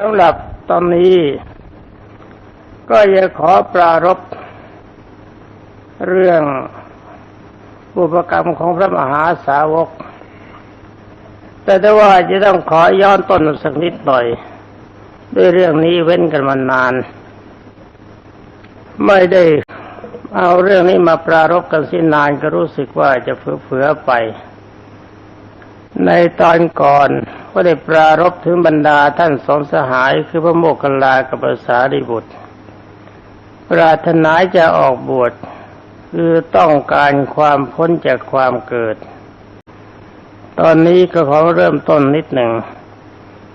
สำหรับตอนนี้ ก็จะขอปรารบเรื่องบุพกรรมของพระมหาสาวก แต่ถ้าว่าจะต้องขอย้อนต้นสักนิดหน่อย ด้วยเรื่องนี้เว้นกันมานาน ไม่ได้เอาเรื่องนี้มาปรารบกันสินานก็รู้สึกว่าจะเฟื่อไป ในตอนก่อน ก็ได้ปรารบถึงบรรดาท่านสองสหายคือพระโมคคัลากับพระสารีบุตร ปรารถนาจะออกบวชคือต้องการความพ้นจากความเกิด ตอนนี้ก็ขอเริ่มต้นนิดหนึ่ง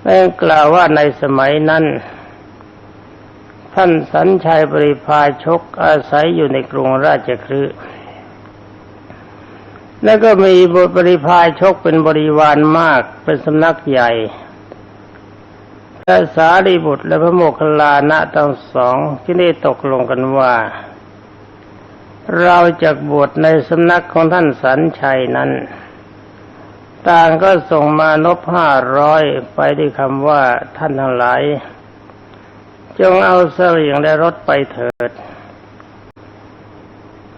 ได้กล่าวว่าในสมัยนั้น ท่านสัญชัยบริพาชกอาศัยอยู่ในกรุงราชคฤห์ แล้วก็มีบทปริพายชกเป็นบริวารมากเป็นสำนักใหญ่พระสารีบุตรและพระโมคคัลลานะทั้งสองที่ได้ตกลงกันว่า เราจะบวชในสำนักของท่านสัญชัยนั้น ต่างก็ส่งมานบห้าร้อยไปด้วยคำว่าท่านทั้งหลาย จงเอาเสลียงและรถไปเถิด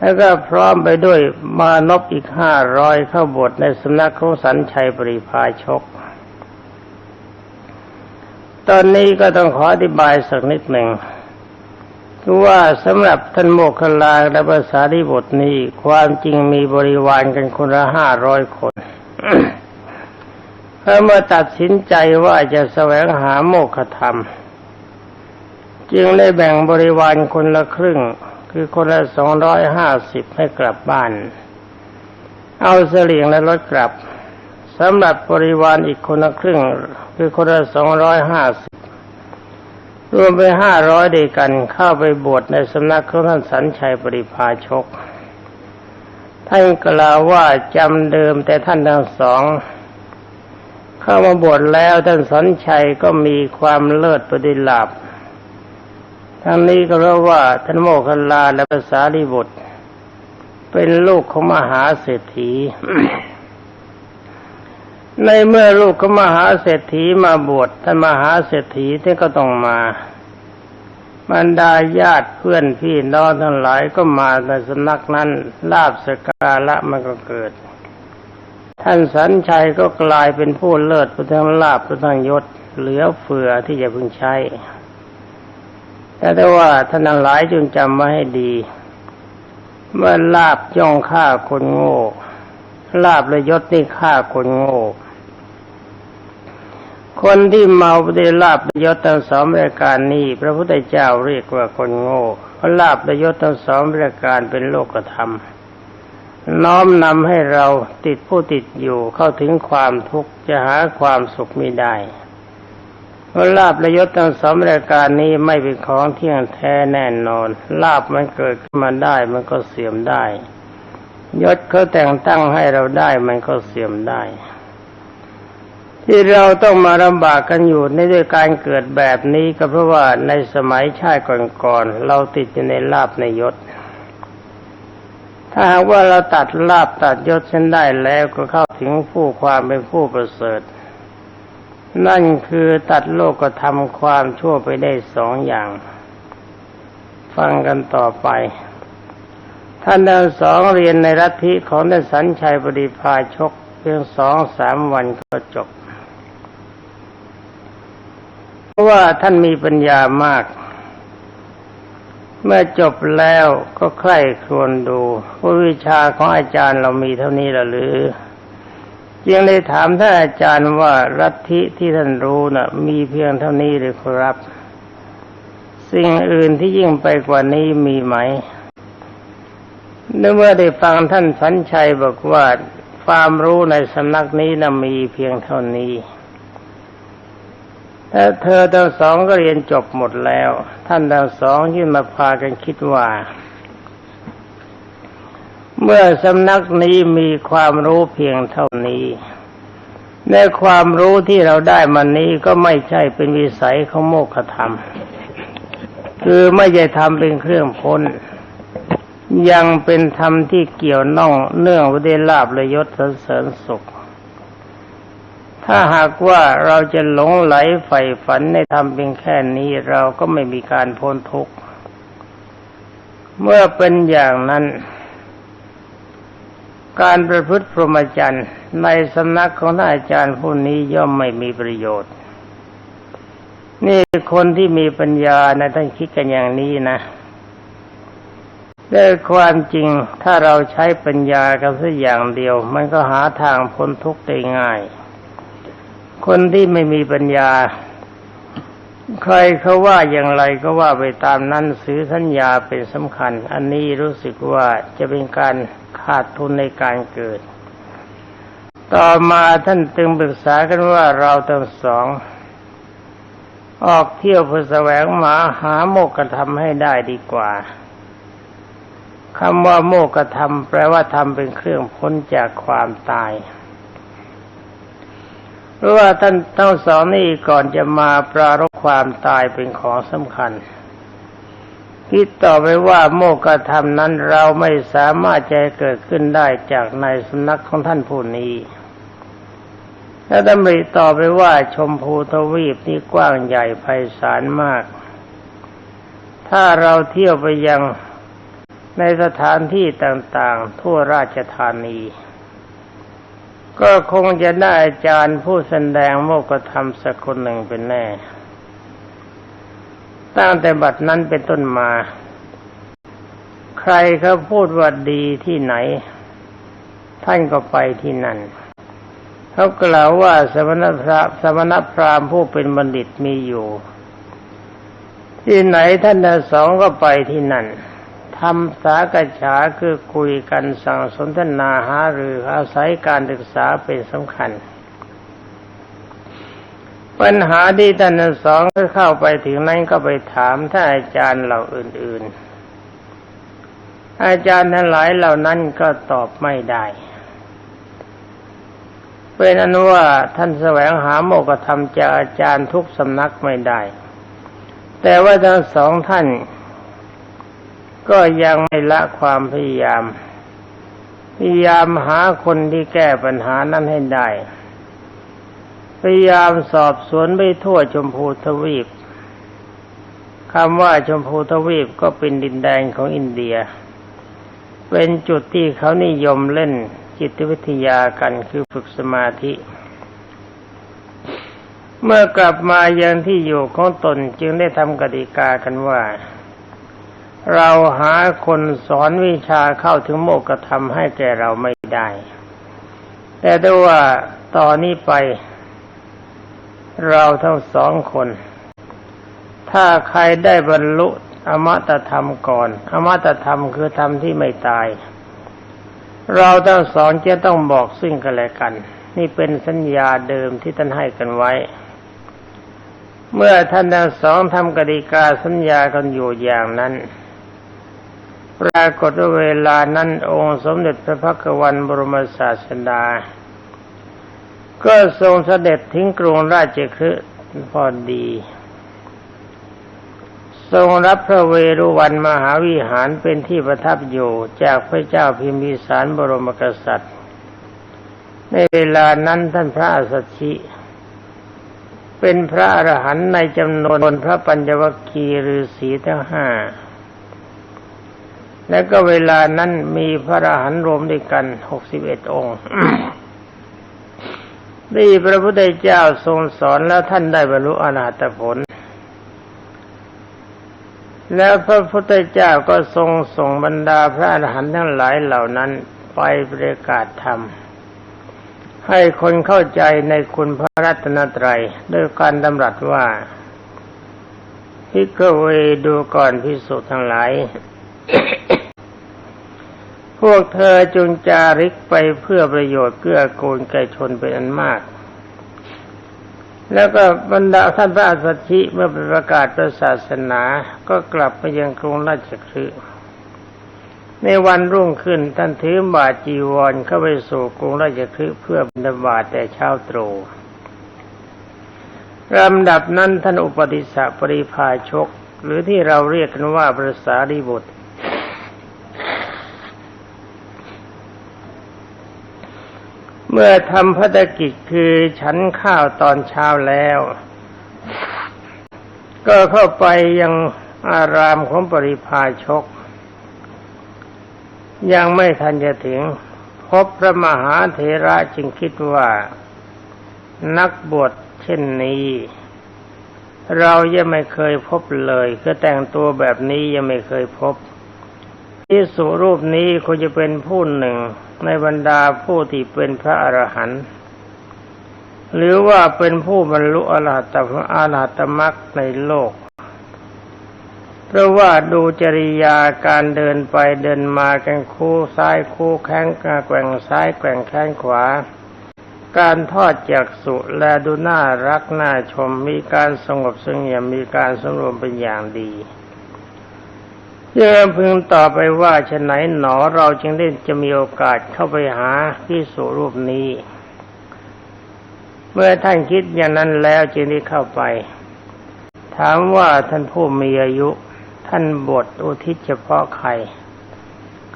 แล้วก็พร้อมไปด้วยมานพอีกห้าร้อยเข้าบวชในสำนักของสันชัยปริพาชก ตอนนี้ก็ต้องขออธิบายสักนิดหนึ่งคือว่าสำหรับท่านโมคคลาและภาษาริบทนี้ความจริงมีบริวารกันคนละห้าร้อยคนเมื่อตัดสินใจว่าจะแสวงหาโมฆะธรรม จึงได้แบ่งบริวารคนละครึ่ง คือคนละสองร้อยห้าสิบให้กลับบ้าน เอาเสลียงและรถกลับสำหรับบริวารอีกคนละครึ่ง คือคนละสองร้อยห้าสิบรวมไปห้าร้อยเด้วยกันเข้าไปบวชในสำนักของท่านสันชัยปริพาชก ท่านกล่าวว่าจำเดิมแต่ท่านทั้งสอง เข้ามาบวชแล้วท่านสันชัยก็มีความเลิศประดิลาภ ทั้งนี้ก็เพราะว่าท่านโมคคัลลาและภาษาลิบุตร เป็นลูกของมหาเศรษฐี ในเมื่อลูกของมหาเศรษฐีมาบวชท่านมหาเศรษฐีท่านก็ต้องมาบรรดาญาติเพื่อนพี่น้องทั้งหลายก็มาในสำนักนั้นลาบสการะมันก็เกิด ท่านสัญชัยก็กลายเป็นผู้เลิศผู้ทั้งลาบผู้ทั้งยศ เหลือเฟือที่จะพึงใช้ แต่ว่าท่านหลายจงจำไว้ให้ดี เมื่อลาบย่องฆ่าคนโง่ ลาบและยศนี่ฆ่าคนโง่ คนที่เมาได้ลาบและยศทั้งสองรายการนี้ พระพุทธเจ้าเรียกว่าคนโง่เพราะลาบและยศทั้งสองรายการเป็นโลกธรรมน้อมนำให้เราติดผู้ติดอยู่เข้าถึงความทุกข์จะหาความสุขไม่ได้ เพราลาบและยศทั้งสองรายการนี้ไม่เป็นของเที่ยงแท้แน่นอน ลาบมันเกิดขึ้นมาได้มันก็เสื่อมได้ ยศเขาแต่งตั้งให้เราได้มันก็เสื่อมได้ ที่เราต้องมาลำบากกันอยู่ในด้วยการเกิดแบบนี้ก็เพราะว่าในสมัยชาติก่อนๆเราติดอยู่ในลาบในยศ ถ้าหากว่าเราตัดลาบตัดยศเส้นได้แล้วก็เข้าถึงผู้ความเป็นผู้ประเสริฐ นั่นคือตัดโลกธรรมความชั่วไปได้สองอย่าง ฟังกันต่อไป ท่านทั้งสองเรียนในรัฐิของท่านสัญชัยบริพาชกเพียงสองสามวันก็จบ เพราะว่าท่านมีปัญญามาก เมื่อจบแล้วก็ใคร่ครวญดูว่าวิชาของอาจารย์เรามีเท่านี้หรือ จึงได้ถามท่านอาจารย์ว่ารัฐิที่ท่านรู้นะ่ะ มีเพียงเท่านี้หรือครับ สิ่งอื่นที่ยิ่งไปกว่านี้มีไหมเมื่อได้ฟังท่านสัญชัยบอกว่าความรู้ในสำนักนี้นะมีเพียงเท่านี้แต่เธอทั้งสองก็เรียนจบหมดแล้ว ท่านทั้งสองยื่นมาพากันคิดว่า เมื่อสำนักนี้มีความรู้เพียงเท่านี้ในความรู้ที่เราได้มันนี้ก็ไม่ใช่เป็นวิสัยของโมฆะธรรม คือไม่ใช่ทำเป็นเครื่องพ้น ยังเป็นธรรมที่เกี่ยวน่องเนื่องวิเดลาบและยศสรรเสริญสุข ถ้าหากว่าเราจะหลงไหลใฝ่ฝันในธรรมเพียงแค่นี้เราก็ไม่มีการพ้นทุกข์ เมื่อเป็นอย่างนั้น การประพฤติพรหมจรรย์ในสำนักของท่านอาจารย์ผู้นี้ย่อมไม่มีประโยชน์ นี่คนที่มีปัญญานะท่านคิดกันอย่างนี้นะด้วยความจริงถ้าเราใช้ปัญญากันสักอย่างเดียว มันก็หาทางพ้นทุกข์ได้ง่าย คนที่ไม่มีปัญญา ใครเขาว่าอย่างไรก็ว่าไปตามนั้นซื้อสัญญาเป็นสำคัญ อันนี้รู้สึกว่าจะเป็นการ ขาดทุนในการเกิด ต่อมาท่านจึงปรึกษากันว่าเราทั้งสอง ออกเที่ยวเพื่อแสวงหาหาโมกขธรรมให้ได้ดีกว่าคำว่าโมกธรรมแปลว่าทำเป็นเครื่องพ้นจากความตายเพราะว่าท่านทั้งสองนี่ก่อนจะมาปรารบความตายเป็นของสำคัญ คิดต่อไปว่าโมกธรรมนั้นเราไม่สามารถจะเกิดขึ้นได้จากในสำนักของท่านผู้นี้และดำริต่อไปว่าชมพูทวีปนี่กว้างใหญ่ไพศาลมาก ถ้าเราเที่ยวไปยังในสถานที่ต่างๆ ทั่วราชธานี ก็คงจะได้อาจารย์ผู้แสดงโมกธรรมสักคนหนึ่งเป็นแน่ ตั้งแต่บัดนั้นเป็นต้นมา ใครเขาพูดว่าดีที่ไหน ท่านก็ไปที่นั่นเขากล่าวว่าสมณพระสมณพราหมณ์ผู้เป็นบัณฑิตมีอยู่ ที่ไหนท่านทั้งสองก็ไปที่นั่นทำสากฉาคือคุยกันสั่งสนทนาหาหรืออาศัยการศึกษาเป็นสำคัญ ปัญหาที่ท่านสองเข้าไปถึงนั้นก็ไปถามท่านอาจารย์เหล่าอื่น ๆ อาจารย์ทั้งหลายเหล่านั้นก็ตอบไม่ได้เป็นอนุว่าท่านแสวงหาโมกธรรมจากอาจารย์ทุกสำนักไม่ได้ แต่ว่าทั้งสองท่าน ก็ยังไม่ละความพยายาม พยายามหาคนที่แก้ปัญหานั้นให้ได้ พยายามสอบสวนไปทั่วชมพูทวีปคำว่าชมพูทวีปก็เป็นดินแดนของอินเดีย เป็นจุดที่เขานิยมเล่นจิตวิทยากันคือฝึกสมาธิ เมื่อกลับมายังที่อยู่ของตนจึงได้ทำกติกากันว่า เราหาคนสอนวิชาเข้าถึงโมกธรรมให้แก่เราไม่ได้ แต่ด้วยว่าต่อนนี้ไป เราทั้งสองคน ถ้าใครได้บรรลุอมตะธรรมก่อน อมตะธรรมคือธรรมที่ไม่ตาย เราทั้งสองจะต้องบอกซึ่งกันและกัน นี่เป็นสัญญาเดิมที่ท่านให้กันไว้ เมื่อท่านทั้งสองทำกติกาสัญญากันอยู่อย่างนั้นปรากฏว่าเวลานั้นองค์สมเด็จพระพักวันบรมศาสดา ก็ทรงเสด็จทิ้งกรุงราชคฤห์พอดี ทรงรับพระเวรุวันมหาวิหารเป็นที่ประทับอยู่จากพระเจ้าพิมพิสารบรมกษัตริย์ ในเวลานั้นท่านพระสัชชิเป็นพระอรหันต์ในจำนวนพระปัญจวัคคีย์ฤาษีทั้งห้า แล้วก็เวลานั้นมีพระอรหันต์รวมด้วยกันหกสิบเอ็ดองค์ นี่พระพุทธเจ้าทรงสอนแล้วท่านได้บรรลุอนาตผล แล้วพระพุทธเจ้าก็ทรงส่งบรรดาพระอรหันต์ทั้งหลายเหล่านั้นไปประกาศธรรม ให้คนเข้าใจในคุณพระรัตนตรัยด้วยการดำรัสว่าพิกเวดูก่อนพิสุทั้งหลาย พวกเธอจงจาริกไปเพื่อประโยชน์เกื้อกูลแก่ชนเป็นอันมาก แล้วก็บรรดาท่านพระสัชชิเมื่อประกาศพระศาสนาก็กลับไปยังกรุงราชคฤห์ในวันรุ่งขึ้นท่านถือบาจีวรเข้าไปสู่กรุงราชคฤห์เพื่อบิณฑบาตแต่เช้าตรู่ลำดับนั้นท่านอุปติสสะปริภาชก หรือที่เราเรียกกันว่าพระสารีบุตร เมื่อทำพัฒกิจคือฉันข้าวตอนเช้าแล้ว ก็เข้าไปยังอารามของปริพาชก ยังไม่ทันจะถึง พบพระมหาเถระจึงคิดว่า นักบวชเช่นนี้ เรายังไม่เคยพบเลยคือแต่งตัวแบบนี้ยังไม่เคยพบที่สุรูปนี้คงจะเป็นผู้หนึ่ง ในบรรดาผู้ที่เป็นพระอรหันต์หรือว่าเป็นผู้บรรลุอรหัตอรหัตมรรคในโลก เพราะว่าดูจริยาการเดินไปเดินมากันคู่ซ้ายคู่แข้งแกว่งซ้ายแกว่งแข้งขวา การทอดจากสุและดูน่ารักน่าชมมีการสงบสงเงียมมีการสงรวมเป็นอย่างดี เยื่อพึงต่อไปว่าฉะไหนหนอเราจึงได้จะมีโอกาสเข้าไปหาพิสุรูปนี้ เมื่อท่านคิดอย่างนั้นแล้วจึงได้เข้าไป ถามว่าท่านผู้มีอายุ ท่านบทอุทิศเฉพาะใคร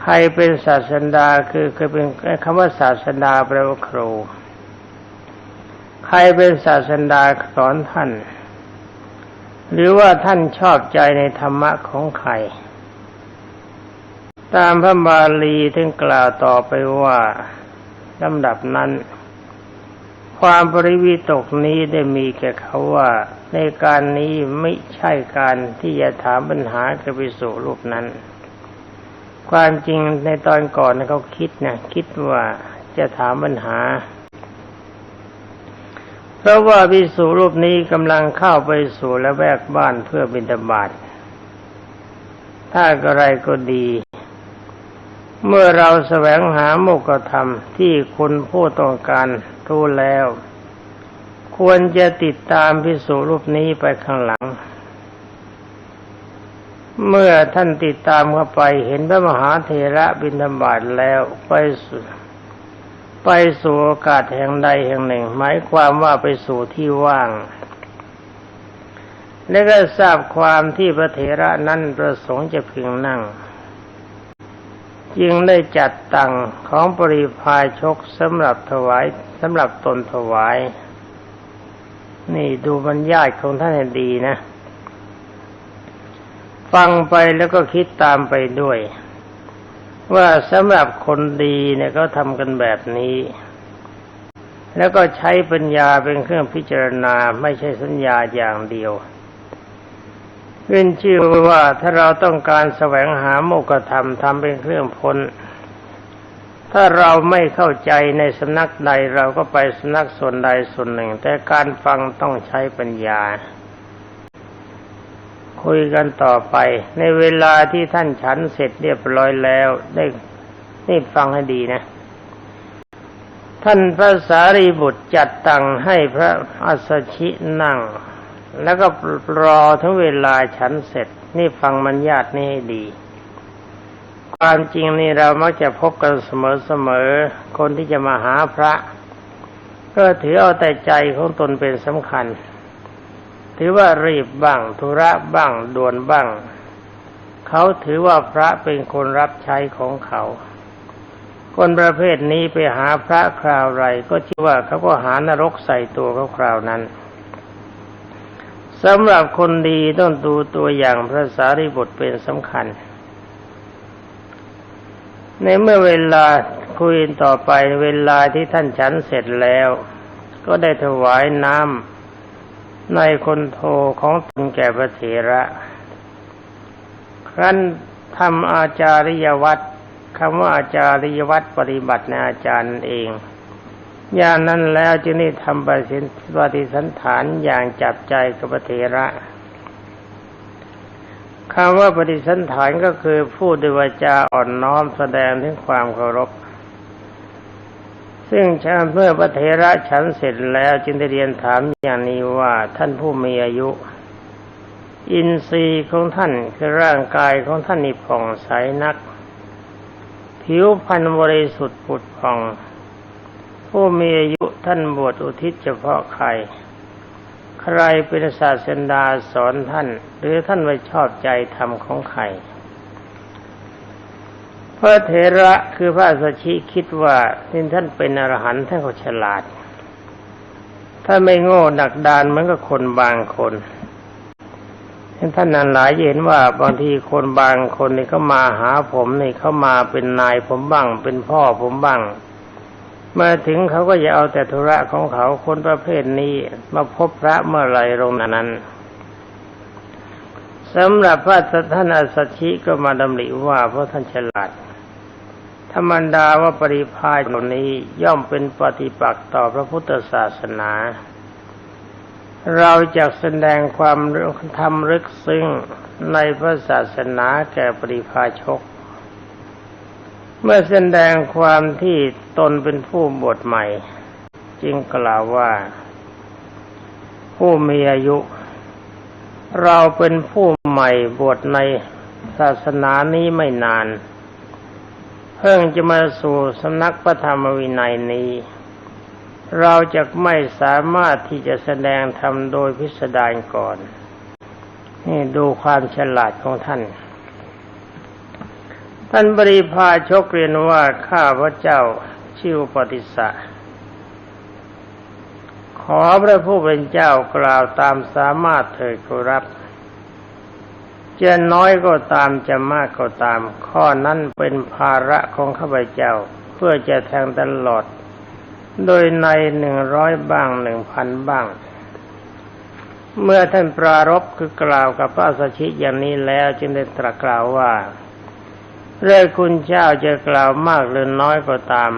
ใครเป็นศาสดาคือคือเป็นคำว่าศาสดาแปลว่าครู ใครเป็นศาสดาสอนท่าน หรือว่าท่านชอบใจในธรรมะของใคร ตามพระบาลีถึงกล่าวต่อไปว่าลำดับนั้น ความปริวิตกนี้ได้มีแก่เขาว่า ในการนี้ไม่ใช่การที่จะถามปัญหากับวิสุรูปนั้น ความจริงในตอนก่อนเขาคิดนะคิดว่าจะถามปัญหา เพราะว่าวิสุรูปนี้กำลังเข้าไปสู่และแวกบ้านเพื่อบิณฑบาตถ้าอะไรก็ดี เมื่อเราแสวงหาโมกธรรมที่คุณผู้ต้องการรู้แล้ว ควรจะติดตามพิสูรูปนี้ไปข้างหลัง เมื่อท่านติดตามเข้าไปเห็นพระมหาเถระบิณฑบาตแล้วไปสู่ไปสู่โอกาสแห่งใดแห่งหนึ่ง หมายความว่าไปสู่ที่ว่าง และก็ทราบความที่พระเถระนั้นประสงค์จะพึงนั่ง จึงได้จัดตั้งของปริพายชกสำหรับถวายสำหรับตนถวาย นี่ดูบรรยายของท่านให้ดีนะ ฟังไปแล้วก็คิดตามไปด้วย ว่าสำหรับคนดีเนี่ยก็ทำกันแบบนี้ แล้วก็ใช้ปัญญาเป็นเครื่องพิจารณาไม่ใช่สัญญาอย่างเดียว ขึ้นชื่อว่าถ้าเราต้องการแสวงหาโมกธรรมทำเป็นเครื่องพ้น ถ้าเราไม่เข้าใจในสำนักใดเราก็ไปสำนักส่วนใดส่วนหนึ่ง แต่การฟังต้องใช้ปัญญา คุยกันต่อไป ในเวลาที่ท่านฉันเสร็จเรียบร้อยแล้วได้นี่ฟังให้ดีนะ ท่านพระสารีบุตรจัดตังให้พระอัสสชินั่ง แล้วก็รอถึงเวลาฉันเสร็จ นี่ฟังมันญาตินี่ให้ดี ความจริงนี่เรามักจะพบกันเสมอๆ คนที่จะมาหาพระ ก็ถือเอาแต่ใจของตนเป็นสำคัญ ถือว่ารีบบ้างธุระบ้างด่วนบ้าง เขาถือว่าพระเป็นคนรับใช้ของเขาคนประเภทนี้ไปหาพระคราวไรก็ชื่อว่าเขาก็หานรกใส่ตัวเขาคราวนั้น สำหรับคนดีต้องดูตัวอย่างพระสารีบุตรเป็นสำคัญ ในเมื่อเวลาคุยต่อไปเวลาที่ท่านฉันเสร็จแล้ว ก็ได้ถวายน้ำในคนโทของตนแก่พระเถระ ครั้นทำอาจาริยวัตรคำว่าอาจาริยวัตรปฏิบัติในอาจารย์เอง อย่างนั้นแล้วจึงได้ทำปฏิปฏิสันฐานอย่างจับใจกับเถระคำว่าปฏิสันฐานก็คือพูดด้วยวาจาอ่อนน้อมแสดงถึงความเคารพ ซึ่งชาเมื่อพระเถระฉันเสร็จแล้วจึงได้เรียนถามอย่างนี้ว่าท่านผู้มีอายุ อินทรีย์ของท่านคือร่างกายของท่านนี่ผ่องใสนัก ผิวพรรณบริสุทธิ์ผุดผ่อง ผู้มีอายุท่านบวชอุทิศเฉพาะใคร ใครเป็นศาสดาสอนท่าน หรือท่านไว้ชอบใจธรรมของใครพระเถระคือพระสัชิคิดว่าที่ท่านเป็นอรหันต์ท่านก็ฉลาด ถ้าไม่โง่ดักดานเหมือนกับคนบางคนท่านนั้นหลายเห็นว่าบางทีคนบางคนนี่เขามาหาผมนี่เขามาเป็นนายผมบ้าง เป็นพ่อผมบ้าง มื่อถึงเขาก็จะเอาแต่ธุระของเขาคนประเภทนี้ มาพบพระเมื่อไรลงนั้นสำหรับพระท่านอสัชชิก็มาดำริว่าเพราะท่านฉลาดธรรมดาว่าปริพาชเหล่านี้ย่อมเป็นปฏิปักษ์ต่อพระพุทธศาสนา เราจะแสดงความทำลึกซึ้งในพระศาสนาแก่ปริพาชก เมื่อแสดงความที่ตนเป็นผู้บวชใหม่ จึงกล่าวว่า ผู้มีอายุ เราเป็นผู้ใหม่บวชในศาสนานี้ไม่นาน เพิ่งจะมาสู่สำนักพระธรรมวินัยนี้ เราจะไม่สามารถที่จะแสดงธรรมโดยพิสดารก่อน นี่ดูความฉลาดของท่าน ท่านบริพาชกเรียนว่าข้าพระเจ้าชื่อปฏิสะขอพระผู้เป็นเจ้ากล่าวตามสามารถเถิดครับจะน้อยก็ตามจะมากก็ตาม ข้อนั้นเป็นภาระของข้าพเจ้า เพื่อจะแทงตลอด โดยในหนึ่งร้อยบ้างหนึ่งพันบ้าง เมื่อท่านปรารบคือกล่าวกับพระสัชชิอย่างนี้แล้วจึงได้ตรัสกล่าวว่า เรื่องคุณเจ้าจะกล่าวมากหรือน้อยก็ตาม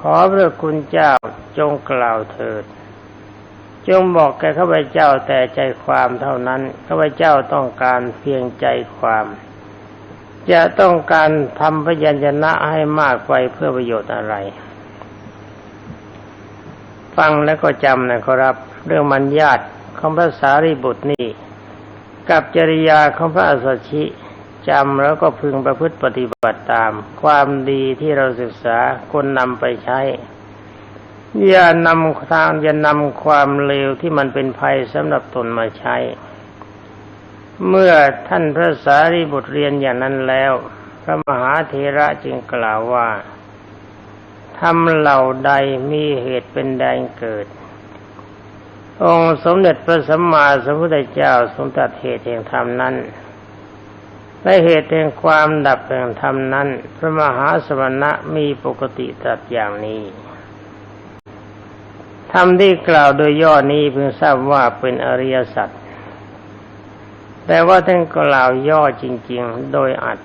ขอพระคุณเจ้าจงกล่าวเถิด จงบอกแก่ข้าพเจ้าแต่ใจความเท่านั้นข้าพเจ้าต้องการเพียงใจความ จะต้องการทำพยัญชนะให้มากไปเพื่อประโยชน์อะไร ฟังแล้วก็จำนะครับ เรื่องมัญญาตของพระสารีบุตรนี่กับจริยาของพระอสสชิ จำแล้วก็พึงประพฤติปฏิบัติตาม ความดีที่เราศึกษาคนนำไปใช้ อย่านำทางอย่านำความเลวที่มันเป็นภัยสำหรับตนมาใช้ เมื่อท่านพระสารีบุตรเรียนอย่างนั้นแล้ว พระมหาเถระจึงกล่าวว่าทำเหล่าใดมีเหตุเป็นแดงเกิด องค์สมเด็จพระสัมมาสัมพุทธเจ้าทรงตัดเหตุแห่งธรรมนั้น และเหตุแห่งความดับแห่งธรรมนั้น พระมหาสมณะมีปกติตรัสอย่างนี้ธรรมที่กล่าวโดยย่อนี้เพิ่งทราบว่าเป็นอริยสัจแต่ว่าท่านกล่าวย่อจริง ๆ โดยอัด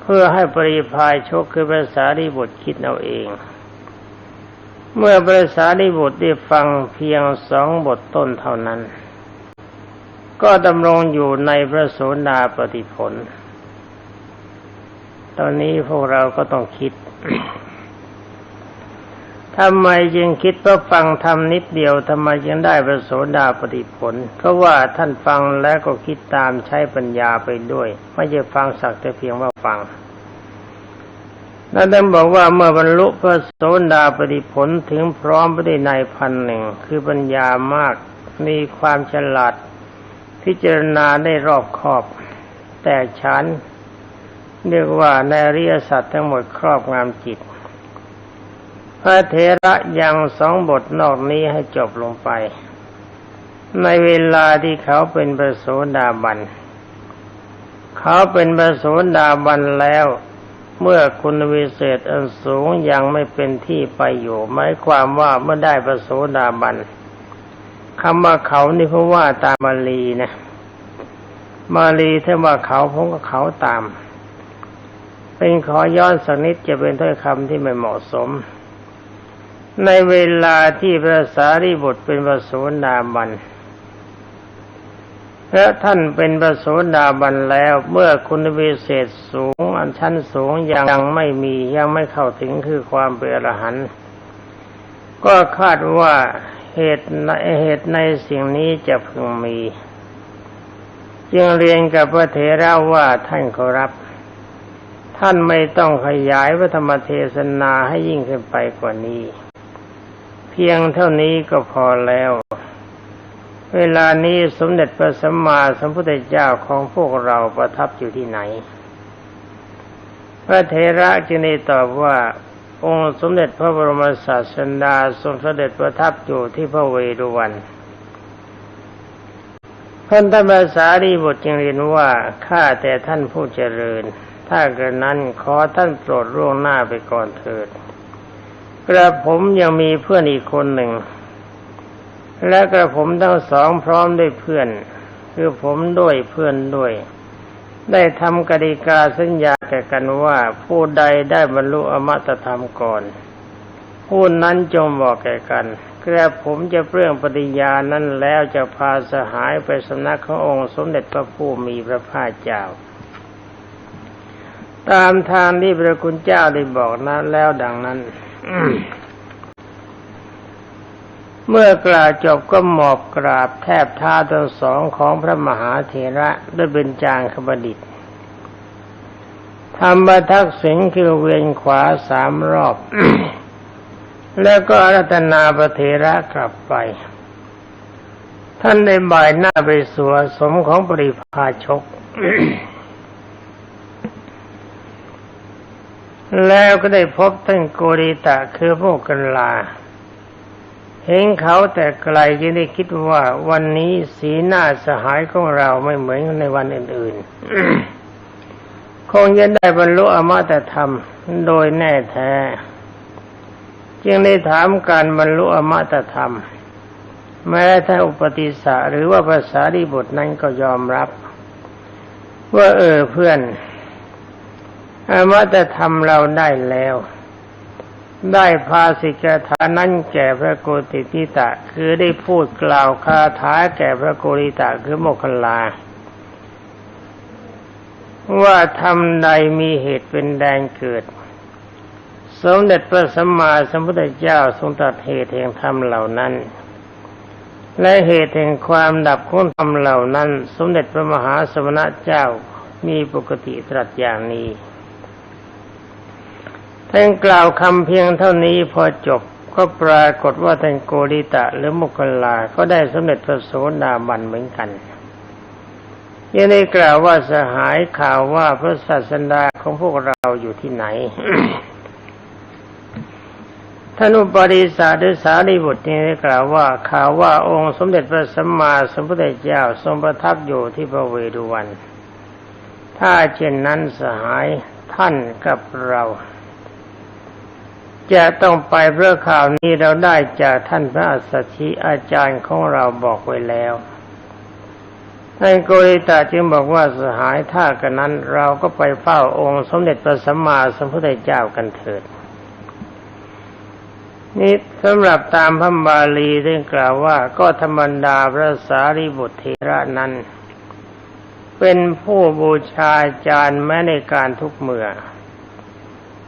เพื่อให้ปริพายชกคือภาษาดิบุตรคิดเอาเอง เมื่อภาษาดิบุตรได้ฟังเพียงสองบทต้นเท่านั้น ก็ดำรงอยู่ในพระโสดาปฏิผล ตอนนี้พวกเราก็ต้องคิดทำไมจึงคิดว่าฟังทำนิดเดียวทำไมจึงได้พระโสดาปฏิผล เพราะว่าท่านฟังแล้วก็คิดตามใช้ปัญญาไปด้วย ไม่ใช่ฟังสักแต่เพียงว่าฟังนั่นท่านบอกว่าเมื่อบรรลุพระโสดาปฏิผลถึงพร้อมไปด้วยในพันหนึ่งคือปัญญามากมีความฉลาด พิจารณาได้รอบคอบ แต่ฉันเรียกว่าในริยสัจทั้งหมดครอบงำจิต พระเทระยังสองบทนอกนี้ให้จบลงไป ในเวลาที่เขาเป็นประโสดาบัน เขาเป็นประโสดาบันแล้วเมื่อคุณวิเศษอันสูงยังไม่เป็นที่ไปอยู่หมายความว่าเมื่อได้ประโสดาบัน คำว่าเขานี่เพราะว่าตามมาลีนะ มาลีถ้าว่าเขาผมก็เขาตาม เป็นขอย้อนสักนิดจะเป็นถ้อยคำที่ไม่เหมาะสม ในเวลาที่พระสารีบุตรเป็นพระโสดาบันและท่านเป็นพระโสดาบันแล้วเมื่อคุณวิเศษสูง อันชั้นสูงยังไม่มียังไม่เข้าถึงคือความเป็นอรหันต์ก็คาดว่า เหตุในเหตุในสิ่งนี้จะพึงมี จึงเรียนกับพระเถระว่าท่านขอรับ ท่านไม่ต้องขยายพระธรรมเทศนาให้ยิ่งขึ้นไปกว่านี้ เพียงเท่านี้ก็พอแล้ว เวลานี้สมเด็จพระสัมมาสัมพุทธเจ้าของพวกเราประทับอยู่ที่ไหน พระเทระจึงได้ตอบว่า องค์สมเด็จพระบรมศาสดาทรงเสด็จประทับอยู่ที่พระเวรุวันท่านธรรมสารีบทจึงเรียนว่าข้าแต่ท่านผู้เจริญ ถ้าเกิดนั้นขอท่านโปรดร่วงหน้าไปก่อนเถิด กระผมยังมีเพื่อนอีกคนหนึ่ง และกระผมทั้งสองพร้อมด้วยเพื่อน คือผมด้วยเพื่อนด้วย ได้ทำกติกาสัญญา แก่กันว่าผู้ใดได้บรรลุอมตะธรรมก่อน ผู้นั้นจงบอกแก่กันกระผมจะเปลื้องปฏิญาณนั้นแล้วจะพาสหายไปสำนักขององค์สมเด็จพระผู้มีพระภาคเจ้า ตามทางที่พระคุณเจ้าได้บอกนั้นแล้วดังนั้นเมื่อกล่าวจบก็หมอบกราบแทบท้าทั้งสองของพระมหาเถระด้วยเบญจางคบดิษฐ์ ทำบัทักษิณคือเวียนขวาสามรอบ แล้วก็อารัตนาประเทระกลับไป ท่านได้บ่ายหน้าไปสวสมของปริพาชก แล้วก็ได้พบท่านโกริตะคือพวกกันลา เห็นเขาแต่ไกลจึงได้คิดว่าวันนี้สีหน้าสหายของเราไม่เหมือนในวันอื่น ๆ คงจะได้บรรลุอมตะธรรมโดยแน่แท้ จึงได้ถามการบรรลุอมตะธรรม แม้ถ้าอุปติสสะหรือว่าภาษาดีบทนั้นก็ยอมรับ ว่าเออเพื่อนอมตะธรรมเราได้แล้วได้พาสิกถานั้นแก่พระโกติติตะ คือได้พูดกล่าวคาถาแก่พระโกริตะคือโมคคลา ว่าทำใดมีเหตุเป็นแดงเกิด สมเด็จพระสัมมาสัมพุทธเจ้าทรงตรัสเหตุแห่งธรรมเหล่านั้น และเหตุแห่งความดับของธรรมเหล่านั้น สมเด็จพระมหาสมณเจ้ามีปกติตรัสอย่างนี้ท่านกล่าวคำเพียงเท่านี้พอจบก็ปรากฏว่าท่านโกริตะหรือมุกลา ก็ได้สำเร็จพระโสดาบันเหมือนกัน ยังได้กล่าวว่าสหายข่าวว่าพระศาสดาของพวกเราอยู่ที่ไหนท่านอุปริสาหรือสารีบุตรนี้ได้กล่าวว่าข่าวว่าองค์สมเด็จพระสัมมาสัมพุทธเจ้าทรงประทับอยู่ที่พระเวรุวัน ถ้าเช่นนั้นสหายท่านกับเรา จะต้องไปเพราะข่าวนี้เราได้จากท่านพระอัสสชิอาจารย์ของเราบอกไว้แล้ว ท่านโกริตาจึงบอกว่าสหายถ้ากันนั้น เราก็ไปเฝ้าองค์สมเด็จพระสัมมาสัมพุทธเจ้ากันเถิดนี่สำหรับตามพระบาลีได้กล่าวว่าก็ธรรมดาพระสารีบุตรเทระนั้น เป็นผู้บูชาจารย์แม้ในการทุกเมื่อ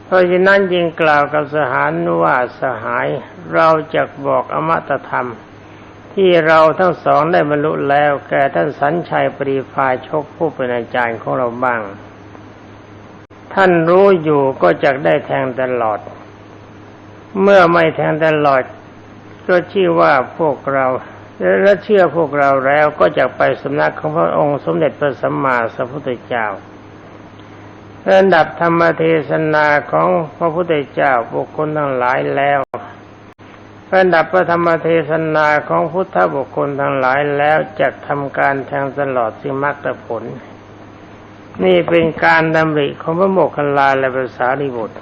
เพราะฉะนั้นยิงกล่าวกับสหายว่าสหายเราจะบอกอมตะธรรม ที่เราทั้งสองได้บรรลุแล้วแก่ท่านสัญชัยปรีพาชกผู้เป็นอาจารย์ของเราบ้าง ท่านรู้อยู่ก็จะได้แทงตลอด เมื่อไม่แทงตลอด ก็ชื่อว่าพวกเราและเชื่อพวกเราแล้วก็จะไปสำนักของพระองค์สมเด็จพระสัมมาสัมพุทธเจ้าระดับธรรมเทศนาของพระพุทธเจ้าบุคคลทั้งหลายแล้ว ระดับพระธรรมเทศนาของพุทธบุคคลทั้งหลายแล้วจะทำการแทงตลอดสิมรรคผล นี่เป็นการดำริของพระโมคคัลลาและภาษาริบุตร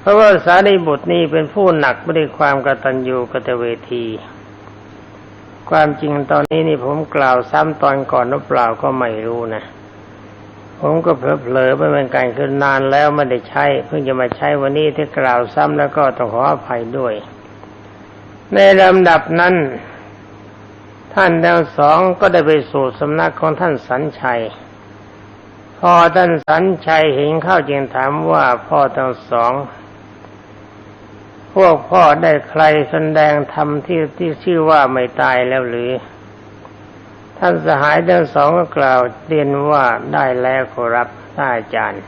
เพราะว่าสารีบุตรนี่เป็นผู้หนักไม่ได้ความกตัญญูกตเวที ความจริงตอนนี้นี่ผมกล่าวซ้ำตอนก่อนหรือเปล่าก็ไม่รู้นะ ผมก็เผลอๆไปเป็นการคือนานแล้วไม่ได้ใช้เพิ่งจะมาใช้วันนี้ที่กล่าวซ้ำแล้วก็ต้องขออภัยด้วย ในลำดับนั้น ท่านทั้งสองก็ได้ไปสู่สำนักของท่านสันชัย พอท่านสันชัยเห็นเข้าจึงถามว่าพ่อทั้งสอง พวกพ่อได้ใครแสดงธรรมที่ที่ชื่อว่าไม่ตายแล้วหรือ ท่านสหายทั้งสองก็กล่าวเรียนว่าได้แล้วขอรับท่านอาจารย์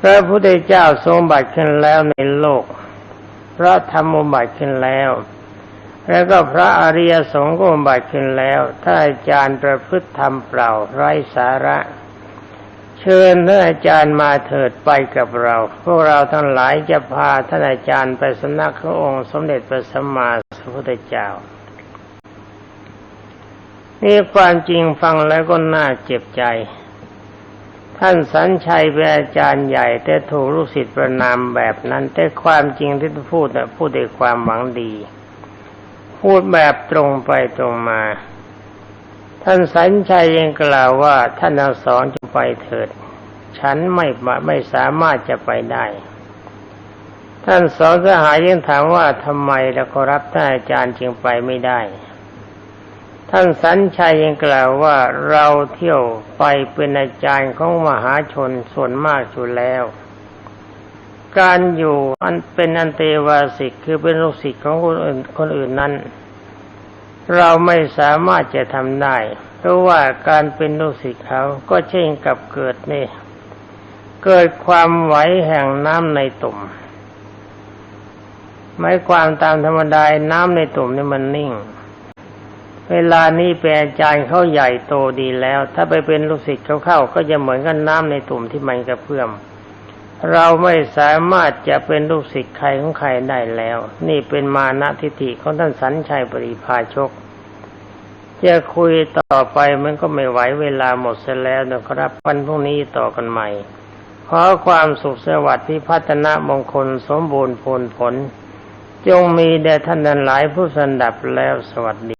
พระพุทธเจ้าทรงบัติขึ้นแล้วในโลก พระธรรมบัติขึ้นแล้ว แล้วก็พระอริยสงฆ์ก็บัติขึ้นแล้วถ้านอาจารย์ประพฤติธรรมเปล่าไร้สาระ เชิญท่านอาจารย์มาเถิดไปกับเรา พวกเราทั้งหลายจะพาท่านอาจารย์ไปสำนักขององค์ สมเด็จพระสัมมาสัมพุทธเจ้า นี่ความจริงฟังแล้วก็น่าเจ็บใจ ท่านสัญชัยเป็นอาจารย์ใหญ่ แต่ถูกลูกศิษย์ประนามแบบนั้น แต่ความจริงที่พูดน่ะพูดด้วยความหวังดี พูดแบบตรงไปตรงมา ท่านสัญชัยยังกล่าวว่าท่านทั้งสองจงไปเถิด ฉันไม่ไม่สามารถจะไปได้ท่านสองสหายยังถามว่าทำไมแล้วก็รับท่านอาจารย์จึงไปไม่ได้ ท่านสัญชัยยังกล่าวว่าเราเที่ยวไปเป็นอาจารย์ของมหาชนส่วนมากอยู่แล้ว การอยู่อันเป็นอันเตวาสิกคือเป็นลูกศิษย์ของคนอื่นคนอื่นนั้น เราไม่สามารถจะทำได้ เพราะว่าการเป็นลูกศิษย์เขาก็เช่นกับเกิดนี่ เกิดความไหวแห่งน้ำในตุ่มหมายความตามธรรมดาน้ำในตุ่มนี่มันนิ่ง เวลานี้เป็นอาจารย์เขาใหญ่โตดีแล้ว ถ้าไปเป็นลูกศิษย์เขาเข้าก็จะเหมือนกับน้ำในตุ่มที่มันกระเพื่อม เราไม่สามารถจะเป็นลูกศิษย์ใครของใครได้แล้ว นี่เป็นมานะทิฏฐิของท่านสัญชัยปริพาชก จะคุยต่อไปมันก็ไม่ไหวเวลาหมดเสียแล้วนะครับวันพรุ่งนี้ต่อกันใหม่ขอความสุขสวัสดิ์พิพัฒนามงคลสมบูรณ์ผลผล จงมีแด่ท่านทั้งหลายผู้สันดับแล้วสวัสดี